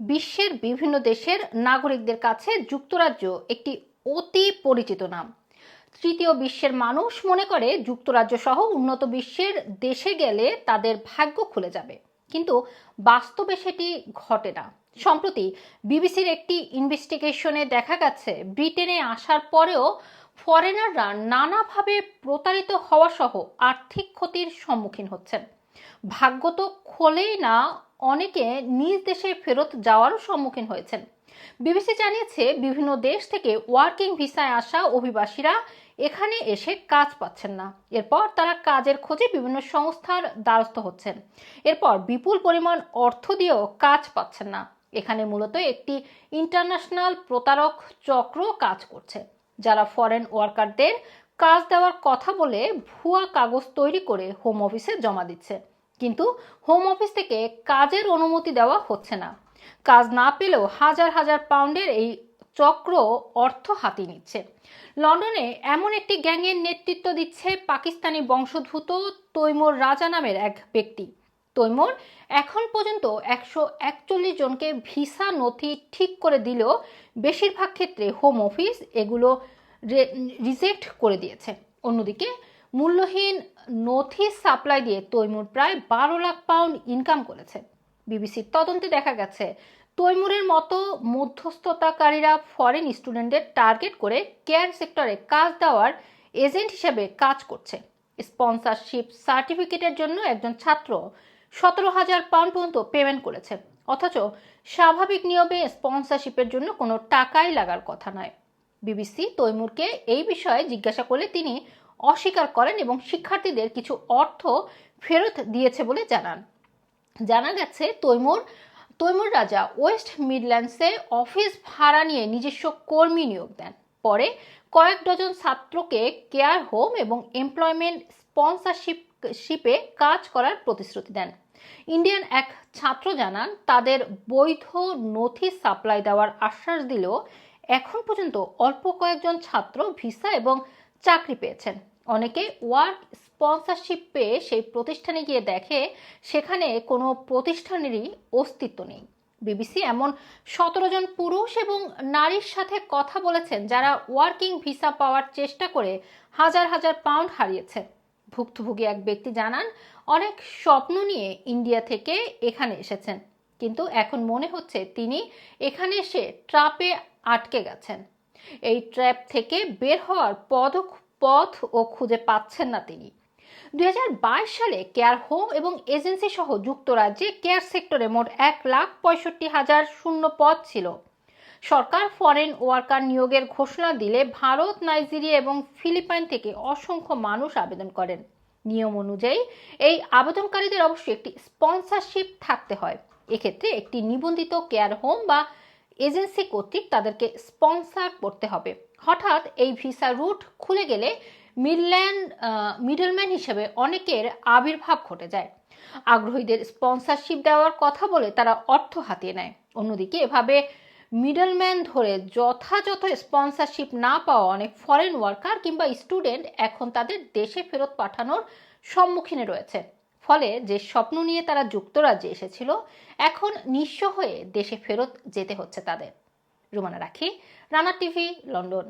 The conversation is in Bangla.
বিশ্বের বিভিন্ন দেশের নাগরিকদের কাছে যুক্তরাজ্য একটি অতি পরিচিত নাম। তৃতীয় বিশ্বের মানুষ মনে করে যুক্তরাজ্য সহ উন্নত বিশ্বের দেশে গেলে তাদের ভাগ্য খুলে যাবে। কিন্তু বাস্তবে সেটি ঘটে না। সম্প্রতি বিবিসির একটি ইনভেস্টিগেশনে দেখা গেছে, ব্রিটেনে আসার পরেও ফরেনাররা নানাভাবে প্রতারিত হওয়া সহ আর্থিক ক্ষতির সম্মুখীন হচ্ছেন। ভাগ্য তো খোলেই না, অনেকে নিজ দেশে ফেরত যাওয়ারও সম্মুখীন হয়েছেন। বিবিসি জানিয়েছে, বিভিন্ন দেশ থেকে ওয়ার্কিং ভিসায় আসা অভিবাসীরা এখানে এসে কাজ পাচ্ছেন না। এরপর তারা কাজের খোঁজে বিভিন্ন সংস্থার দ্বারস্থ হচ্ছেন। এরপর বিপুল পরিমাণ অর্থ দিয়েও কাজ পাচ্ছেন না। এখানে মূলত একটি ইন্টারন্যাশনাল প্রতারক চক্র কাজ করছে, যারা ফরেন ওয়ার্কারদের কাজ দেওয়ার কথা বলে ভুয়া কাগজ তৈরি করে হোম অফিসে জমা দিচ্ছে। কিন্তু হোম অফিস থেকে কাজের অনুমতি দেওয়া হচ্ছে না। কাজ না পেলেও হাজার হাজার পাউন্ডের এই চক্র অর্থ হাতিয়ে নিচ্ছে। লন্ডনে এমন একটি গ্যাংয়ের নেতৃত্ব দিচ্ছে পাকিস্তানি বংশোদ্ভূত তৈমুর রাজা নামের এক ব্যক্তি। তৈমুর এখন পর্যন্ত একশো একচল্লিশ জনকে ভিসা নথি ঠিক করে দিলেও বেশিরভাগ ক্ষেত্রে হোম অফিস এগুলো রিজেক্ট করে দিয়েছে। অন্যদিকে মূল্যহীন নথি সাপ্লাই দিয়ে তৈমুর প্রায় বারো লাখ পাউন্ড ইনকাম করেছে। বিবিসির তদন্তে দেখা গেছে, তৈমুরের মতো মধ্যস্থতাকারীরা ফরেন স্টুডেন্টদের টার্গেট করে কেয়ার সেক্টরে কাজ দেওয়ার এজেন্ট হিসেবে কাজ করছে। স্পন্সরশিপ সার্টিফিকেটের জন্য একজন ছাত্র সতেরো হাজার পাউন্ড পর্যন্ত পেমেন্ট করেছে, অথচ স্বাভাবিক নিয়মে স্পন্সরশিপের জন্য কোনো টাকাই লাগার কথা নয়। বিবিসি তৈমুরকে এই বিষয়ে জিজ্ঞাসা করলে তিনি অস্বীকার করেন এবং শিক্ষার্থীদের কিছু অর্থ ফেরত দিয়েছে বলে জানান। জানা গেছে, তৈমুর তৈমুর রাজা ওয়েস্ট মিডল্যান্ডসে অফিস ভাড়া নিয়ে নিজস্ব কর্মী নিয়োগ দেন। পরে কয়েক ডজন ছাত্রকে কেয়ার হোম এবং এমপ্লয়মেন্ট স্পন্সরশিপ, শিপে কাজ করার প্রতিশ্রুতি দেন। ইন্ডিয়ান এক ছাত্র জানান, তাদের বৈধ নথি সাপ্লাই দেওয়ার আশ্বাস দিলেও এখন পর্যন্ত অল্প কয়েকজন ছাত্র, ভিসা এবং চাকরি পেয়েছেন। অনেকে ওয়ার্ক স্পন্সরশিপ পেয়ে সেই প্রতিষ্ঠানে গিয়ে দেখে সেখানে কোনো প্রতিষ্ঠানেরই অস্তিত্ব নেই। বিবিসি এমন সতেরো জন পুরুষ এবং নারীর সাথে কথা বলেছেন যারা ওয়ার্কিং ভিসা পাওয়ার চেষ্টা করে হাজার হাজার পাউন্ড হারিয়েছে। ভুক্তভোগী এক ব্যক্তি জানান, অনেক স্বপ্ন নিয়ে ইন্ডিয়া থেকে এখানে এসেছেন, কিন্তু এখন মনে হচ্ছে তিনি এখানে এসে ট্রাপে আটকে গেছেন। এই ট্র্যাপ থেকে বের হওয়ার পদ পথ ও খুঁজে পাচ্ছেন না তিনি। দুই হাজার বাইশ সালে কেয়ার হোম এবং এজেন্সি সহ যুক্তরাজ্যে কেয়ার সেক্টরে মোট এক লাখ পঁয়ষট্টি হাজার শূন্য পদ ছিল। সরকার ফরেন ওয়ার্কার নিয়োগের ঘোষণা দিলে ভারত, নাইজেরিয়া এবং ফিলিপাইন থেকে অসংখ্য মানুষ আবেদন করেন। নিয়ম অনুযায়ী এই আবেদনকারীদের অবশ্যই একটি স্পন্সরশিপ থাকতে হয়। এক্ষেত্রে একটি নিবন্ধিত কেয়ার হোম বা এজেন্সি কর্তৃক তাদেরকে স্পন্সার করতে হবে। হঠাৎ এই ভিসা রুট খুলে গেলে মিডল্যান্ড মিডলম্যান হিসেবে অনেকের আবির্ভাব ঘটে যায়। আগ্রহীদের স্পন্সরশিপ দেওয়ার কথা বলে তারা অর্থ হাতিয়ে নেয়। অন্যদিকে এভাবে মিডলম্যান ধরে যথাযথ স্পন্সরশিপ না পাওয়া অনেক ফরেন ওয়ার্কার কিংবা স্টুডেন্ট এখন তাদের দেশে ফেরত পাঠানোর সম্মুখীনে রয়েছে। ফলে যে স্বপ্ন নিয়ে তারা যুক্তরাজ্যে এসেছিল, এখন নিঃস্ব হয়ে দেশে ফেরত যেতে হচ্ছে তাদের। রুমানা রাখি, রানা টিভি, লন্ডন।